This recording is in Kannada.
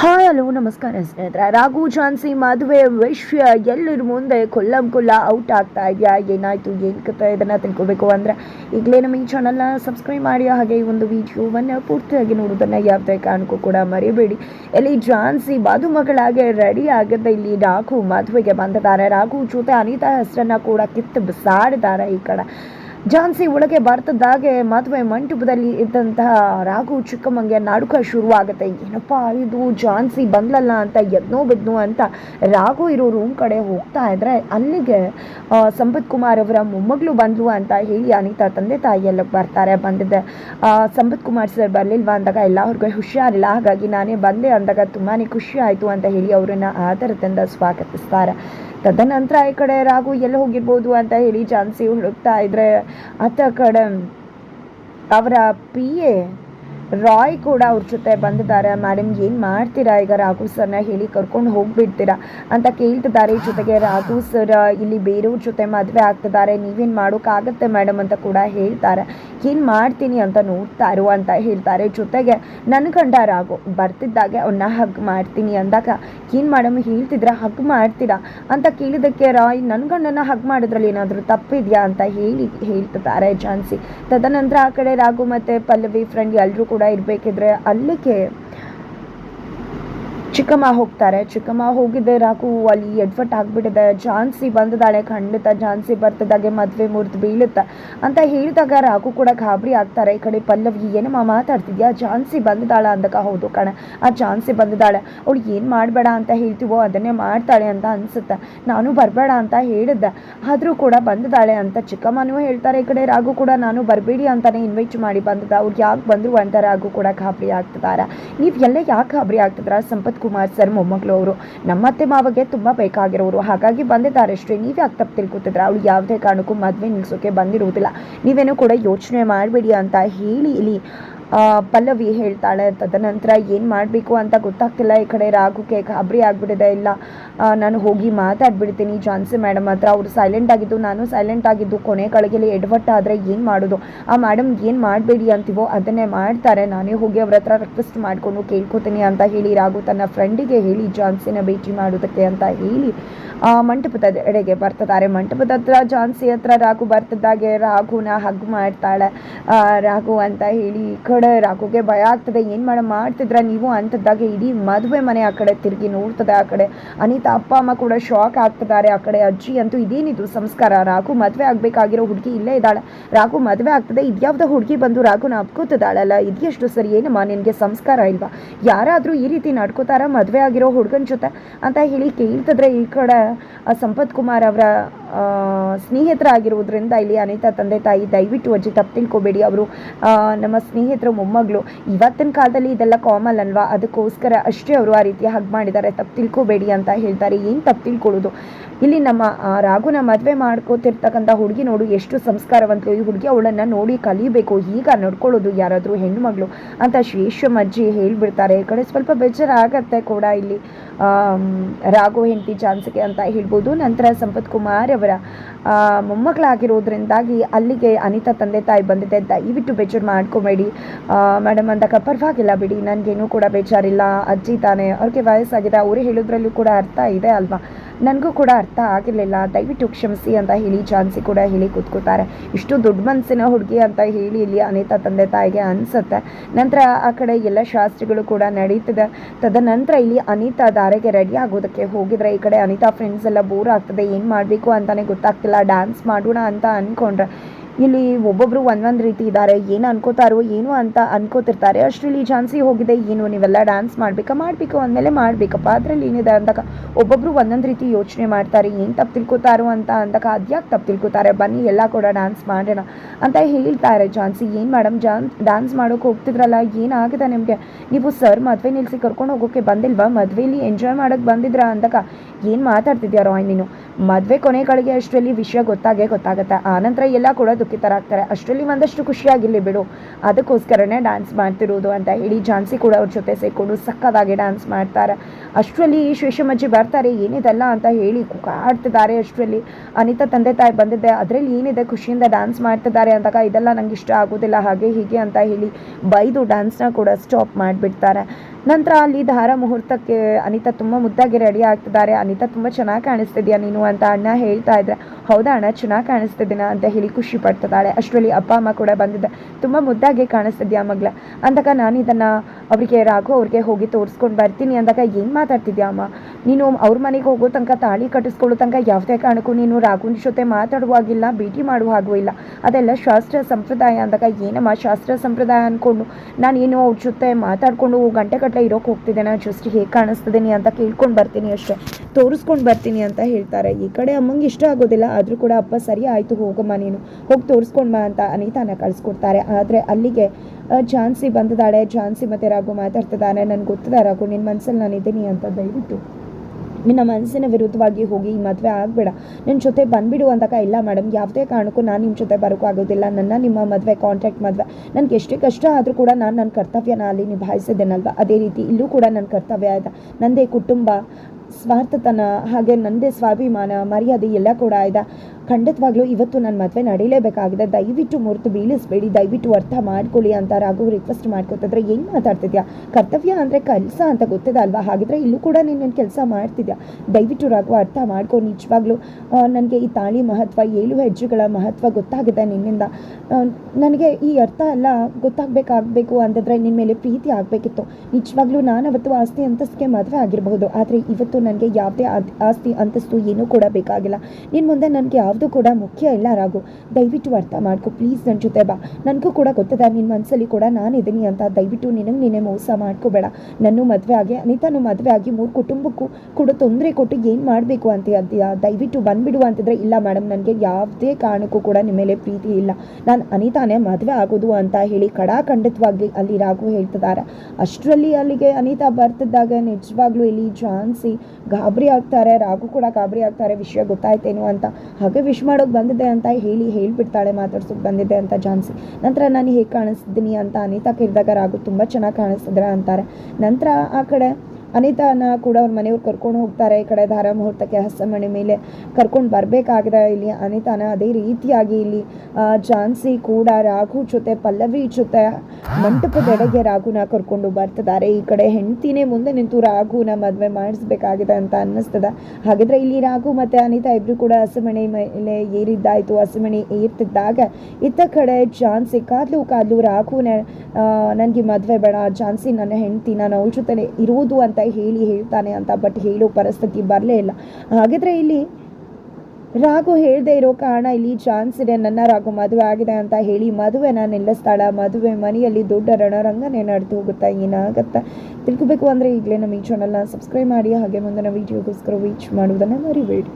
ಹಾಯ್ ಹಲೋ, ನಮಸ್ಕಾರ ಸ್ನೇಹಿತರೆ. ರಾಘು, ಝಾನ್ಸಿ, ಮದುವೆ ವಿಷಯ ಎಲ್ಲರ ಮುಂದೆ ಕೊಲ್ಲಂ ಕೊಲ್ಲ ಔಟ್ ಆಗ್ತಾ ಇದೆಯಾ? ಏನಾಯಿತು? ಏನು ಕತೆ ಇದನ್ನು ತಿಳ್ಕೊಬೇಕು ಅಂದರೆ ಈಗಲೇ ನಮ್ಮ ಈ ಚಾನಲ್ನ ಸಬ್ಸ್ಕ್ರೈಬ್ ಮಾಡಿ, ಹಾಗೆ ಈ ಒಂದು ವಿಡಿಯೋವನ್ನು ಪೂರ್ತಿಯಾಗಿ ನೋಡೋದನ್ನು ಯಾವುದೇ ಕಾರಣಕ್ಕೂ ಕೂಡ ಮರಿಬೇಡಿ. ಇಲ್ಲಿ ಝಾನ್ಸಿ ಮದುಮಗಳಾಗಿ ರೆಡಿ ಆಗದೆ, ಇಲ್ಲಿ ರಾಘು ಮದುವೆಗೆ ಬಂದಿದ್ದಾರೆ. ರಾಘು ಜೊತೆ ಅನಿತಾ ಹೆಸರನ್ನು ಕೂಡ ಕಿತ್ತು ಬಿಸಾಡಿದ್ದಾರೆ ಈ ಕಡೆ. ಝಾನ್ಸಿ ಒಳಗೆ ಬರ್ತಿದ್ದಾಗೆ ಮದುವೆ ಮಂಟಪದಲ್ಲಿ ಇದ್ದಂತಹ ರಾಘು ಚಿಕ್ಕಮ್ಮಂಗೆ ನಾಡುಕ ಶುರುವಾಗುತ್ತೆ. ಏನಪ್ಪ ಇದು ಝಾನ್ಸಿ ಬಂದ್ಲಲ್ಲ ಅಂತ ಎದ್ನೋ ಬಿದ್ನೋ ಅಂತ ರಾಘು ಇರೋ ರೂಮ್ ಕಡೆ ಹೋಗ್ತಾ ಇದ್ರೆ ಅಲ್ಲಿಗೆ ಸಂಪತ್ ಕುಮಾರ್ ಅವರ ಮೊಮ್ಮಗಳು ಬಂದ್ಲು ಅಂತ ಹೇಳಿ ಅನಿತಾ ತಂದೆ ತಾಯಿ ಎಲ್ಲ ಬರ್ತಾರೆ ಬಂದಿದ್ದೆ ಸಂಪತ್ ಕುಮಾರ್ ಸರ್ ಬರಲಿಲ್ವಾ ಅಂದಾಗ ಎಲ್ಲರಿಗೂ ಹುಷಾರಿಲ್ಲ. ಹಾಗಾಗಿ ನಾನೇ ಬಂದೆ ಅಂದಾಗ ತುಂಬಾ ಖುಷಿ ಆಯಿತು ಅಂತ ಹೇಳಿ ಅವರನ್ನು ಆಧಾರದಿಂದ ಸ್ವಾಗತಿಸ್ತಾರೆ. ತದನಂತರ ಈ ಕಡೆ ರಾಘು ಎಲ್ಲಿ ಹೋಗಿರ್ಬೋದು ಅಂತ ಹೇಳಿ ಝಾನ್ಸಿ ಹುಡುಕ್ತಾ ಇದ್ರೆ ಆತ ಕಡೆ ಅವರ ಪಿ ಎ ರಾಯ್ ಕೂಡ ಅವ್ರ ಜೊತೆ ಬಂದಿದ್ದಾರೆ. ಮೇಡಮ್ ಏನು ಮಾಡ್ತೀರಾ? ಈಗ ರಾಘು ಸರ್ನ ಹೇಳಿ ಕರ್ಕೊಂಡು ಹೋಗ್ಬಿಡ್ತೀರಾ? ಅಂತ ಕೇಳ್ತಿದ್ದಾರೆ. ಜೊತೆಗೆ ರಾಘು ಸರ್, ಇಲ್ಲಿ ಬೇರೆಯವ್ರ ಜೊತೆ ಮದುವೆ ಆಗ್ತಿದ್ದಾರೆ. ನೀವೇನು ಮಾಡೋಕ್ಕಾಗತ್ತೆ ಮೇಡಮ್ ಅಂತ ಕೂಡ ಹೇಳ್ತಾರೆ. ಏನು ಮಾಡ್ತೀನಿ ಅಂತ ನೋಡ್ತಾ ಇರು ಅಂತ ಹೇಳ್ತಾರೆ. ಜೊತೆಗೆ ನನ್ನ ಗಂಡ ರಾಘು ಬರ್ತಿದ್ದಾಗೆ ಅವನ್ನ ಹಗ್ ಮಾಡ್ತೀನಿ ಅಂದಾಗ, ಏನು ಮಾಡಮ್ಮ ಹೇಳ್ತಿದ್ರ? ಹಗ್ ಮಾಡ್ತೀರಾ? ಅಂತ ಕೇಳಿದಕ್ಕೆ ರಾಯ್ ನನ್ನ ಗಂಡನ ಹಗ್ ಮಾಡಿದ್ರಲ್ಲಿ ಏನಾದರೂ ತಪ್ಪಿದೆಯಾ? ಅಂತ ಹೇಳಿ ಹೇಳ್ತಿದ್ದಾರೆ ಝಾನ್ಸಿ. ತದನಂತರ ಆ ಕಡೆ ರಾಘು ಮತ್ತು ಪಲ್ಲವಿ ಫ್ರೆಂಡ್ ಎಲ್ಲರೂ ಕೂಡ ಇರಬೇಕಿದ್ರೆ ಅಲ್ಲಿಗೆ ಚಿಕ್ಕಮ್ಮ ಹೋಗ್ತಾರೆ. ಚಿಕ್ಕಮ್ಮ ಹೋಗಿದ್ದೆ ರಾಕು, ಅಲ್ಲಿ ಎಡ್ವರ್ಟ್ ಆಗಿಬಿಟ್ಟಿದೆ. ಝಾನ್ಸಿ ಬಂದಿದ್ದಾಳೆ, ಖಂಡಿತ ಝಾನ್ಸಿ ಬರ್ತದಾಗೆ ಮದುವೆ ಮುರಿದು ಬೀಳುತ್ತೆ ಅಂತ ಹೇಳಿದಾಗ ರಾಕು ಕೂಡ ಗಾಬರಿ ಆಗ್ತಾರೆ. ಈ ಕಡೆ ಪಲ್ಲವಿ ಏನಮ್ಮ ಮಾತಾಡ್ತಿದ್ಯಾ? ಝಾನ್ಸಿ ಬಂದಿದ್ದಾಳೆ ಅಂದಾಗ, ಹೌದು ಕಣೆ, ಆ ಝಾನ್ಸಿ ಬಂದಿದ್ದಾಳೆ. ಅವಳು ಏನು ಮಾಡಬೇಡ ಅಂತ ಹೇಳ್ತೀವೋ ಅದನ್ನೇ ಮಾಡ್ತಾಳೆ ಅಂತ ಅನ್ಸುತ್ತೆ. ನಾನು ಬರಬೇಡ ಅಂತ ಹೇಳಿದ್ದೆ. ಆದರೂ ಕೂಡ ಬಂದಿದ್ದಾಳೆ ಅಂತ ಚಿಕ್ಕಮ್ಮನೂ ಹೇಳ್ತಾರೆ. ಈ ಕಡೆ ರಾಘು ಕೂಡ, ನಾನು ಬರಬೇಡಿ ಅಂತಲೇ ಇನ್ವೈಟ್ ಮಾಡಿ ಬಂದದ ಅವ್ರು ಯಾಕೆ ಬಂದರು ಅಂತ ರಾಘು ಕೂಡ ಗಾಬರಿ ಆಗ್ತಿದ್ದಾರೆ? ನೀವು ಎಲ್ಲ ಯಾಕೆ ಗಾಬರಿ ಆಗ್ತಿದ್ರ ಸಂಪತ್ ಕುಮಾರ್ ಸರ್, ಮೊಮ್ಮಗಳು ಅವರು. ನಮ್ಮ ಅತ್ತೆ ಮಾವಗೆ ತುಂಬ ಬೇಕಾಗಿರೋರು. ಹಾಗಾಗಿ ಬಂದಿದ್ದಾರೆ ಅಷ್ಟೇ. ನೀವು ಯಾಕೆ ತಪ್ಪು ತಿಳ್ಕೊತಿದ್ರ ಅವಳು ಯಾವುದೇ ಕಾರಣಕ್ಕೂ ಮದುವೆ ನಿಲ್ಲಿಸೋಕೆ ಬಂದಿರುವುದಿಲ್ಲ ನೀವೇನೂ ಕೂಡ ಯೋಚನೆ ಮಾಡಬೇಡಿ ಅಂತ ಹೇಳಿ ಇಲ್ಲಿ ಪಲ್ಲವಿ ಹೇಳ್ತಾಳೆ ತದನಂತರ ಏನು ಮಾಡಬೇಕು ಅಂತ ಗೊತ್ತಾಗ್ತಿಲ್ಲ. ಈ ಕಡೆ ರಾಘುಗೆ ಗಾಬರಿ ಆಗಿಬಿಟ್ಟಿದೆ. ಇಲ್ಲ ನಾನು ಹೋಗಿ ಮಾತಾಡ್ಬಿಡ್ತೀನಿ ಜಾನ್ಸಿ ಮೇಡಮ್ ಹತ್ರ. ಅವರು ಸೈಲೆಂಟ್ ಆಗಿದ್ದು, ನಾನು ಸೈಲೆಂಟ್ ಆಗಿದ್ದು, ಕೊನೆ ಕಳಗೆಲಿ ಎಡವಟ್ಟ ಆದರೆ ಏನು ಮಾಡೋದು? ಆ ಮೇಡಮ್ ಏನು ಮಾಡಬೇಡಿ ಅಂತೀವೋ, ಅದನ್ನೇ ಮಾಡ್ತಾರೆ. ನಾನೇ ಹೋಗಿ ಅವ್ರ ಹತ್ರ ರಿಕ್ವೆಸ್ಟ್ ಮಾಡಿಕೊಂಡು ಕೇಳ್ಕೊತೀನಿ ಅಂತ ಹೇಳಿ ರಾಘು ತನ್ನ ಫ್ರೆಂಡಿಗೆ ಹೇಳಿ ಜಾನ್ಸಿನ ಭೇಟಿ ಮಾಡೋದಕ್ಕೆ ಅಂತ ಹೇಳಿ ಮಂಟಪದ ಎಡೆಗೆ ಬರ್ತಿದ್ದಾರೆ. ಮಂಟಪದ ಹತ್ರ ಜಾನ್ಸಿ ಹತ್ರ ರಾಘು ಬರ್ತಿದ್ದಾಗೆ ರಾಘುನ ಹಗ್ ಮಾಡ್ತಾಳೆ. ರಾಘು ಅಂತ ಹೇಳಿ, ಈ ರಾಘುಗೆ ಭಯ ಆಗ್ತದೆ. ಏನು ಮೇಡಮ್ ಮಾಡ್ತಿದ್ರ ನೀವು ಅಂಥದ್ದಾಗೆ ಇಡೀ ಮದುವೆ ಮನೆ ಆ ಕಡೆ ತಿರುಗಿ ನೋಡ್ತದೆ ಆ ಕಡೆ. ಅನಿತಾ ಅಪ್ಪ, ಅಮ್ಮ ಕೂಡ ಶಾಕ್ ಆಗ್ತಿದ್ದಾರೆ ಆ ಕಡೆ. ಅಜ್ಜಿ ಅಂತೂ ಇದೇನಿದು ಸಂಸ್ಕಾರ? ರಾಘು ಮದುವೆ ಆಗಬೇಕಾಗಿರೋ ಹುಡುಗಿ ಇಲ್ಲೇ ಇದ್ದಾಳೆ. ರಾಘು ಮದುವೆ ಆಗ್ತದೆ. ಇದ್ಯಾವ್ದೋ ಹುಡುಗಿ ಬಂದು ರಾಘುನ ಅಪ್ಕೋತಿದ್ದಾಳಲ್ಲ? ಇದೆಷ್ಟು ಸರಿ? ಏನಮ್ಮ, ನಿನಗೆ ಸಂಸ್ಕಾರ ಇಲ್ವಾ? ಯಾರಾದರೂ ಈ ರೀತಿ ನಡ್ಕೋತಾರ ಮದುವೆ ಆಗಿರೋ ಹುಡುಗನ ಜೊತೆ? ಅಂತ ಹೇಳಿ ಕೇಳ್ತಿದ್ರೆ ಈ ಕಡೆ ಸಂಪತ್ ಕುಮಾರ್ ಅವರ ಸ್ನೇಹಿತರಾಗಿರೋದ್ರಿಂದ ಇಲ್ಲಿ ಅನಿತಾ ತಂದೆ ತಾಯಿ ದಯವಿಟ್ಟು ಅಜ್ಜಿ ತಪ್ಪು ತಿಳ್ಕೊಬೇಡಿ. ಅವರು ನಮ್ಮ ಸ್ನೇಹಿತರ ಮೊಮ್ಮಗಳು. ಇವತ್ತಿನ ಕಾಲದಲ್ಲಿ ಇದೆಲ್ಲ ಕಾಮನ್ ಅಲ್ವಾ? ಅದಕ್ಕೋಸ್ಕರ ಅಷ್ಟೇ ಅವರು ಆ ರೀತಿ ಹಗ್ ಮಾಡಿದ್ದಾರೆ. ತಪ್ಪು ತಿಳ್ಕೊಬೇಡಿ ಅಂತ ಹೇಳ್ತಾರೆ. ಏನು ತಪ್ಪು ತಿಳ್ಕೊಳ್ಳೋದು? ಇಲ್ಲಿ ನಮ್ಮ ರಾಘುನ ಮದುವೆ ಮಾಡ್ಕೋತಿರ್ತಕ್ಕಂಥ ಹುಡುಗಿ ನೋಡು, ಎಷ್ಟು ಸಂಸ್ಕಾರವಂತಲು ಈ ಹುಡುಗಿ. ಅವಳನ್ನು ನೋಡಿ ಕಲಿಬೇಕು. ಈಗ ನಡ್ಕೊಳ್ಳೋದು ಯಾರಾದರೂ ಹೆಣ್ಣುಮಗಳು ಅಂತ ಶೇಷಮ್ ಅಜ್ಜಿ ಹೇಳ್ಬಿಡ್ತಾರೆ. ಈ ಕಡೆ ಸ್ವಲ್ಪ ಬೇಜಾರಾಗತ್ತೆ ಕೂಡ ಇಲ್ಲಿ ರಾಘು ಹೆಂಡತಿ ಚಾನ್ಸ್ಗೆ ಅಂತ ಹೇಳ್ಬೋದು. ನಂತರ ಸಂಪತ್ ಕುಮಾರ್ ಅವರ ಮೊಮ್ಮಗಳಾಗಿರೋದ್ರಿಂದಾಗಿ ಅಲ್ಲಿಗೆ ಅನಿತಾ ತಂದೆ ತಾಯಿ ಬಂದಿದೆ. ದಯವಿಟ್ಟು ಬೇಜಾರು ಮಾಡ್ಕೋಬೇಡಿ. ಮೇಡಮ್ ಅಂದಾಗ ಪರವಾಗಿಲ್ಲ ಬಿಡಿ, ನನಗೇನು ಕೂಡ ಬೇಜಾರಿಲ್ಲ. ಅಜ್ಜಿ ತಾನೇ, ಅವ್ರಿಗೆ ವಯಸ್ಸಾಗಿದೆ, ಅವರು ಹೇಳೋದ್ರಲ್ಲೂ ಕೂಡ ಅರ್ಥ ಇದೆ ಅಲ್ವಾ? ನನಗೂ ಕೂಡ ಅರ್ಥ ಆಗಿರಲಿಲ್ಲ. ದಯವಿಟ್ಟು ಕ್ಷಮಿಸಿ ಅಂತ ಹೇಳಿ ಚಾನ್ಸಿ ಕೂಡ ಹೇಳಿ ಕೂತ್ಕೋತಾರೆ ಇಷ್ಟು ದೊಡ್ಡ ಮನಸ್ಸಿನ ಹುಡುಗಿ ಅಂತ ಹೇಳಿ ಇಲ್ಲಿ ಅನಿತಾ ತಂದೆ ತಾಯಿಗೆ ಅನಿಸುತ್ತೆ. ನಂತರ ಆ ಕಡೆ ಎಲ್ಲ ಶಾಸ್ತ್ರಿಗಳು ಕೂಡ ನಡೀತದೆ. ತದನಂತರ ಇಲ್ಲಿ ಅನಿತಾ ದಾರೆಗೆ ರೆಡಿ ಆಗೋದಕ್ಕೆ ಹೋಗಿದ್ರೆ ಈ ಕಡೆ ಅನಿತಾ ಫ್ರೆಂಡ್ಸ್ ಎಲ್ಲ ಬೋರ್ ಆಗ್ತದೆ. ಏನು ಮಾಡಬೇಕು ಅಂತಲೇ ಗೊತ್ತಾಗ್ತಿಲ್ಲ. ಡ್ಯಾನ್ಸ್ ಮಾಡೋಣ ಅಂತ ಅಂದ್ಕೊಂಡ್ರೆ ಇಲ್ಲಿ ಒಬ್ಬೊಬ್ಬರು ಒಂದೊಂದು ರೀತಿ ಇದ್ದಾರೆ ಏನು ಅನ್ಕೋತಾರೋ ಏನು ಅಂತ ಅನ್ಕೋತಿರ್ತಾರೆ. ಅಷ್ಟರಲ್ಲಿ ಝಾನ್ಸಿ ಹೋಗಿದೆ, ಏನು ನೀವೆಲ್ಲ ಡ್ಯಾನ್ಸ್ ಮಾಡಬೇಕಾ? ಮಾಡಬೇಕು, ಅಂದಮೇಲೆ ಮಾಡಬೇಕಪ್ಪ. ಅದರಲ್ಲಿ ಏನಿದೆ ಅಂದಾಗ ಒಬ್ಬೊಬ್ಬರು ಒಂದೊಂದು ರೀತಿ ಯೋಚನೆ ಮಾಡ್ತಾರೆ. ಏನು ತಪ್ಪು ತಿಳ್ಕೊತಾರೋ ಅಂತ ಅಂದಾಗ ಅದ್ಯಾಕೆ ತಪ್ಪು ತಿಳ್ಕೊತಾರೆ? ಬನ್ನಿ, ಎಲ್ಲ ಕೂಡ ಡ್ಯಾನ್ಸ್ ಮಾಡೋಣ ಅಂತ ಹೇಳ್ತಾರೆ ಝಾನ್ಸಿ. ಏನು ಮೇಡಮ್ ಜಾನ್ ಡ್ಯಾನ್ಸ್ ಮಾಡೋಕೆ ಹೋಗ್ತಿದ್ರಲ್ಲ? ಏನಾಗಿದೆ ನಿಮಗೆ? ನೀವು ಸರ್ ಮದುವೆ ನಿಲ್ಲಿಸಿ ಕರ್ಕೊಂಡು ಹೋಗೋಕ್ಕೆ ಬಂದಿಲ್ವಾ? ಮದುವೆಯಲ್ಲಿ ಎಂಜಾಯ್ ಮಾಡೋಕ್ಕೆ ಬಂದಿದ್ರಾ ಅಂದಾಗ ಏನು ಮಾತಾಡ್ತಿದ್ಯಾ ರಾಯ್ ನೀನು? ಮದುವೆ ಕೊನೆಗಳಿಗೆ ಅಷ್ಟರಲ್ಲಿ ವಿಷಯ ಗೊತ್ತಾಗೇ ಗೊತ್ತಾಗುತ್ತೆ. ಆನಂತರ ಎಲ್ಲ ಕೂಡ ದುಃಖಿತರಾಗ್ತಾರೆ. ಅಷ್ಟರಲ್ಲಿ ಒಂದಷ್ಟು ಖುಷಿಯಾಗಿರಲಿ ಬಿಡು. ಅದಕ್ಕೋಸ್ಕರನೇ ಡ್ಯಾನ್ಸ್ ಮಾಡ್ತಿರೋದು ಅಂತ ಹೇಳಿ ಝಾನ್ಸಿ ಕೂಡ ಅವ್ರ ಜೊತೆ ಸೇರಿಕೊಂಡು ಸಕ್ಕದಾಗಿ ಡ್ಯಾನ್ಸ್ ಮಾಡ್ತಾರೆ. ಅಷ್ಟರಲ್ಲಿ ಶೇಷಮಜ್ಜಿ ಬರ್ತಾರೆ. ಏನಿದೆಲ್ಲ ಅಂತ ಹೇಳಿ ಕುಕಾಡ್ತಿದ್ದಾರೆ ಅಷ್ಟರಲ್ಲಿ. ಅನಿತಾ ತಂದೆ ತಾಯಿ ಬಂದಿದ್ದೆ ಅದರಲ್ಲಿ ಏನಿದೆ? ಖುಷಿಯಿಂದ ಡ್ಯಾನ್ಸ್ ಮಾಡ್ತಿದ್ದಾರೆ ಅಂದಾಗ ಇದೆಲ್ಲ ನಂಗೆ ಇಷ್ಟ ಆಗೋದಿಲ್ಲ. ಹಾಗೆ ಹೀಗೆ ಅಂತ ಹೇಳಿ ಬೈದು ಡ್ಯಾನ್ಸ್ನ ಕೂಡ ಸ್ಟಾಪ್ ಮಾಡಿಬಿಡ್ತಾರೆ. ನಂತರ ಅಲ್ಲಿ ಧಾರ ಮುಹೂರ್ತಕ್ಕೆ ಅನಿತಾ ತುಂಬ ಮುದ್ದಾಗಿ ರೆಡಿ ಆಗ್ತಿದ್ದಾರೆ. ಅನಿತಾ ತುಂಬ ಚೆನ್ನಾಗಿ ಕಾಣಿಸ್ತಿದ್ಯಾ ನೀನು ಅಂತ ಅಣ್ಣ ಹೇಳ್ತಾ ಇದ್ರೆ. ಹೌದಾ ಅಣ್ಣ? ಚೆನ್ನಾಗಿ ಕಾಣಿಸ್ತಿದ್ದೀನ ಅಂತ ಹೇಳಿ ಖುಷಿ ಪಡ್ತಿದ್ದಾಳೆ. ಅಷ್ಟರಲ್ಲಿ ಅಪ್ಪ, ಅಮ್ಮ ಕೂಡ ಬಂದಿದ್ದೆ. ತುಂಬ ಮುದ್ದಾಗಿ ಕಾಣಿಸ್ತಿದ್ಯಾ ಮಗಳ? ಅಂದಾಗ ನಾನು ಇದನ್ನು ಅವರಿಗೆ ರಾಘು ಅವ್ರಿಗೆ ಹೋಗಿ ತೋರಿಸ್ಕೊಂಡು ಬರ್ತೀನಿ. ಅಂದಾಗ ಏನು ಮಾತಾಡ್ತಿದ್ಯಾ ಅಮ್ಮ? ನೀನು ಅವ್ರ ಮನೆಗೆ ಹೋಗೋ ತನಕ ತಾಳಿ ಕಟ್ಟಿಸ್ಕೊಳ್ಳೋ ತನಕ ಯಾವುದೇ ಕಾರಣಕ್ಕೂ ನೀನು ರಾಘುನ ಜೊತೆ ಮಾತಾಡುವಾಗಿಲ್ಲ, ಭೇಟಿ ಮಾಡುವ ಹಾಗೂ ಇಲ್ಲ. ಅದೆಲ್ಲ ಶಾಸ್ತ್ರ ಸಂಪ್ರದಾಯ. ಅಂದಾಗ ಏನಮ್ಮ ಶಾಸ್ತ್ರ ಸಂಪ್ರದಾಯ ಅಂದ್ಕೊಂಡು ನಾನು ಏನು ಅವ್ರ ಜೊತೆ ಮಾತಾಡಿಕೊಂಡು ಗಂಟೆಗಟ್ಟಲೆ ಇರೋಕೆ ನಾನು ಜಸ್ಟ್ ಹೇಗೆ ಕಾಣಿಸ್ತಿದ್ದೀನಿ ಅಂತ ಕೇಳ್ಕೊಂಡು ಬರ್ತೀನಿ ಅಷ್ಟೇ. ತೋರಿಸ್ಕೊಂಡು ಬರ್ತೀನಿ ಅಂತ ಹೇಳ್ತಾರೆ. ಈ ಕಡೆ ಅಮ್ಮಂಗೆ ಇಷ್ಟ ಆಗೋದಿಲ್ಲ. ಆದರೂ ಕೂಡ ಅಪ್ಪ ಸರಿ ಆಯಿತು, ಹೋಗಮ್ಮ ನೀನು. ಹೋಗಿ ತೋರಿಸ್ಕೊಂಡ್ಮ ಅಂತ ಅನಿತಾನ ಕಳಿಸ್ಕೊಡ್ತಾರೆ. ಆದರೆ ಅಲ್ಲಿಗೆ ಝಾನ್ಸಿ ಬಂದಿದ್ದಾಳೆ ಝಾನ್ಸಿ ಮತ್ತು ರಾಘು ಮಾತಾಡ್ತಿದ್ದಾನೆ. ನನಗೆ ಗೊತ್ತದ ರಾಘು ನಿನ್ನ ಮನಸ್ಸಲ್ಲಿ ನಾನು ಇದ್ದೀನಿ ಅಂತ ದಯವಿಟ್ಟು. ನಿನ್ನ ಮನಸ್ಸಿನ ವಿರುದ್ಧವಾಗಿ ಹೋಗಿ ಈ ಮದುವೆ ಆಗಬೇಡ. ನನ್ನ ಜೊತೆ ಬಂದುಬಿಡು ಅಂದಾಗ ಇಲ್ಲ ಮೇಡಮ್ ಯಾವುದೇ ಕಾರಣಕ್ಕೂ ನಾನು ನಿಮ್ಮ ಜೊತೆ ಬರೋಕ್ಕಾಗೋದಿಲ್ಲ ನನ್ನ ನಿಮ್ಮ ಮದುವೆ ಕಾಂಟ್ಯಾಕ್ಟ್ ಮದುವೆ. ನನಗೆ ಎಷ್ಟೇ ಕಷ್ಟ ಆದರೂ ಕೂಡ ನಾನು ನನ್ನ ಕರ್ತವ್ಯನ ಅಲ್ಲಿ ನಿಭಾಯಿಸಿದ್ದೇನಲ್ವ? ಅದೇ ರೀತಿ ಇಲ್ಲೂ ಕೂಡ ನನ್ನ ಕರ್ತವ್ಯ ಇದೆ. ನನ್ನದೇ ಕುಟುಂಬ ಸ್ವಾರ್ಥತನ ಹಾಗೆ ನನ್ನದೇ ಸ್ವಾಭಿಮಾನ ಮರ್ಯಾದೆ ಎಲ್ಲ ಕೂಡ ಇದೆ. ಖಂಡಿತವಾಗ್ಲೂ ಇವತ್ತು ನನ್ನ ಮದುವೆ ನಡೀಲೇಬೇಕಾಗಿದೆ. ದಯವಿಟ್ಟು ಮುರ್ತು ಬೀಳಿಸ್ಬೇಡಿ. ದಯವಿಟ್ಟು ಅರ್ಥ ಮಾಡ್ಕೊಳ್ಳಿ ಅಂತ ರಾಘು ರಿಕ್ವೆಸ್ಟ್ ಮಾಡ್ಕೊತಿದ್ರೆ ಏನು ಮಾತಾಡ್ತಿದ್ಯಾ? ಕರ್ತವ್ಯ ಅಂದರೆ ಕೆಲಸ ಅಂತ ಗೊತ್ತಿದೆ ಅಲ್ವಾ? ಹಾಗಿದ್ರೆ ಇಲ್ಲೂ ಕೂಡ ನೀನು ಕೆಲಸ ಮಾಡ್ತಿದ್ಯಾ? ದಯವಿಟ್ಟು ರಾಘು ಅರ್ಥ ಮಾಡ್ಕೊ. ನಿಜವಾಗ್ಲೂ ನನಗೆ ಈ ತಾಳಿ ಮಹತ್ವ, ಏಳು ಹೆಜ್ಜೆಗಳ ಮಹತ್ವ ಗೊತ್ತಾಗಿದೆ ನಿನ್ನಿಂದ. ನನಗೆ ಈ ಅರ್ಥ ಎಲ್ಲ ಗೊತ್ತಾಗಬೇಕಾಗಬೇಕು ಅಂತಂದರೆ ನಿನ್ನ ಮೇಲೆ ಪ್ರೀತಿ ಆಗಬೇಕಿತ್ತು. ನಿಜವಾಗ್ಲೂ ನಾನು ಅವತ್ತು ಆಸ್ತಿ ಅಂತಸ್ತಿಗೆ ಮದುವೆ ಆಗಿರಬಹುದು. ಆದರೆ ಇವತ್ತು ನನಗೆ ಯಾವುದೇ ಆಸ್ತಿ ಅಂತಸ್ತು ಏನೂ ಕೂಡ ಬೇಕಾಗಿಲ್ಲ. ನಿನ್ನ ಮುಂದೆ ನನಗೆ ಯಾವುದು ಕೂಡ ಮುಖ್ಯ ಇಲ್ಲ ರಾಘು. ದಯವಿಟ್ಟು ಅರ್ಥ ಮಾಡ್ಕೊ, ಪ್ಲೀಸ್ ನನ್ನ ಜೊತೆ ಬಾ. ನನಗೂ ಕೂಡ ಗೊತ್ತಿದೆ ನಿನ್ನ ಮನಸ್ಸಲ್ಲಿ ಕೂಡ ನಾನು ಇದ್ದೀನಿ ಅಂತ. ದಯವಿಟ್ಟು ನಿನಗೆ ನೀನೇ ಮೋಸ ಮಾಡ್ಕೋಬೇಡ. ನನ್ನ ಮದುವೆ ಆಗಿ, ಅನಿತಾನು ಮದುವೆ ಆಗಿ ಮೂರು ಕುಟುಂಬಕ್ಕೂ ಕೂಡ ತೊಂದರೆ ಕೊಟ್ಟು ಏನು ಮಾಡಬೇಕು ಅಂತ ದಯವಿಟ್ಟು ಬಂದುಬಿಡು ಅಂತಿದ್ರೆ ಇಲ್ಲ ಮೇಡಮ್ ನನಗೆ ಯಾವುದೇ ಕಾರಣಕ್ಕೂ ಕೂಡ ನಿಮ್ಮ ಮೇಲೆ ಪ್ರೀತಿ ಇಲ್ಲ. ನಾನು ಅನಿತಾನೇ ಮದುವೆ ಆಗೋದು ಅಂತ ಹೇಳಿ ಕಡಾಖಂಡಿತವಾಗಿ ಅಲ್ಲಿ ರಾಘು ಹೇಳ್ತಿದ್ದಾರೆ. ಅಷ್ಟರಲ್ಲಿ ಅಲ್ಲಿಗೆ ಅನಿತಾ ಬರ್ತಿದ್ದಾಗ ನಿಜವಾಗ್ಲೂ ಇಲ್ಲಿ ಝಾನ್ಸಿ ಗಾಬರಿ ಆಗ್ತಾರೆ, ರಾಘು ಕೂಡ ಗಾಬರಿ ಆಗ್ತಾರೆ ವಿಷಯ ಗೊತ್ತಾಯ್ತೇನು ಅಂತ. ಹಾಗೆ ವಿಶ್ ಮಾಡೋಕೆ ಬಂದಿದೆ ಅಂತ ಹೇಳಿ ಹೇಳಿಬಿಡ್ತಾಳೆ ಮಾತಾಡ್ಸೋಕೆ ಬಂದಿದೆ ಅಂತ ಜಾನ್ಸಿ ನಂತರ ನಾನು ಹೇಗೆ ಕಾಣಿಸ್ತಿದ್ದೀನಿ ಅಂತ ಅನಿತಾ ಕೇಳಿದಾಗ ರಾಘು ತುಂಬ ಚೆನ್ನಾಗಿ ಕಾಣಿಸ್ತಿದ್ರ ಅಂತಾರೆ. ನಂತರ ಆ ಕಡೆ ಅನಿತಾನ ಕೂಡ ಅವ್ರ ಮನೆಯವ್ರು ಕರ್ಕೊಂಡು ಹೋಗ್ತಾರೆ. ಈ ಕಡೆ ಧಾರಾ ಮುಹೂರ್ತಕ್ಕೆ ಹಸಮಣಿ ಮೇಲೆ ಕರ್ಕೊಂಡು ಬರಬೇಕಾಗಿದೆ. ಇಲ್ಲಿ ಅನಿತಾನ ಅದೇ ರೀತಿಯಾಗಿ ಇಲ್ಲಿ ಜಾನ್ಸಿ ಕೂಡ ರಾಘು ಜೊತೆ, ಪಲ್ಲವಿ ಜೊತೆ ಮಂಟಪದೆಡೆಗೆ ರಾಘುನ ಕರ್ಕೊಂಡು ಬರ್ತಿದ್ದಾರೆ. ಈ ಕಡೆ ಹೆಂಡ್ತಿನೇ ಮುಂದೆ ನಿಂತು ರಾಘುನ ಮದುವೆ ಮಾಡಿಸ್ಬೇಕಾಗಿದೆ ಅಂತ ಅನ್ನಿಸ್ತದೆ. ಹಾಗಿದ್ರೆ ಇಲ್ಲಿ ರಾಘು ಮತ್ತು ಅನಿತಾ ಇಬ್ಬರು ಕೂಡ ಹಸಮಣಿ ಮೇಲೆ ಏರಿದ್ದಾಯಿತು. ಹಸಮಣಿ ಏರ್ತಿದ್ದಾಗ ಇತ್ತ ಕಡೆ ಝಾನ್ಸಿ ಕಾದ್ಲು ಕಾದ್ಲು ರಾಘುನ ನನಗೆ ಮದುವೆ ಬೇಡ. ಝಾನ್ಸಿ ನನ್ನ ಹೆಂಡತಿ, ನಾನು ಅವಳ ಜೊತೆ ಇರುವುದು ಅಂತ ಹೇಳಿ ಹೇಳ್ತಾನೆ ಅಂತ ಬಟ್ ಹೇಳೋ ಪರಿಸ್ಥಿತಿ ಬರಲೇ ಇಲ್ಲ. ಹಾಗಿದ್ರೆ ಇಲ್ಲಿ ರಾಘು ಹೇಳದೆ ಇರೋ ಕಾರಣ ಇಲ್ಲಿ ಚಾನ್ಸ್ ಇದೆ, ನನ್ನ ರಾಘು ಮದುವೆ ಆಗಿದೆ ಅಂತ ಹೇಳಿ ಮದುವೆನ ನಿಲ್ಲಿಸ್ತಾಳ. ಮದುವೆ ಮನೆಯಲ್ಲಿ ದೊಡ್ಡ ರಣರಂಗನೆ ನಡೆದು ಹೋಗುತ್ತಾ, ಏನಾಗುತ್ತೆ? ತಿಳ್ಕೊಬೇಕು ಅಂದರೆ ಈಗಲೇ ನಮ್ಮ ಈ ಚಾನಲ್ನ ಸಬ್ಸ್ಕ್ರೈಬ್ ಮಾಡಿ, ಹಾಗೆ ಮುಂದಿನ ವೀಡಿಯೋಗೋಸ್ಕರ ವೀಚ್ ಮಾಡುವುದನ್ನು ಮರಿಬೇಡಿ.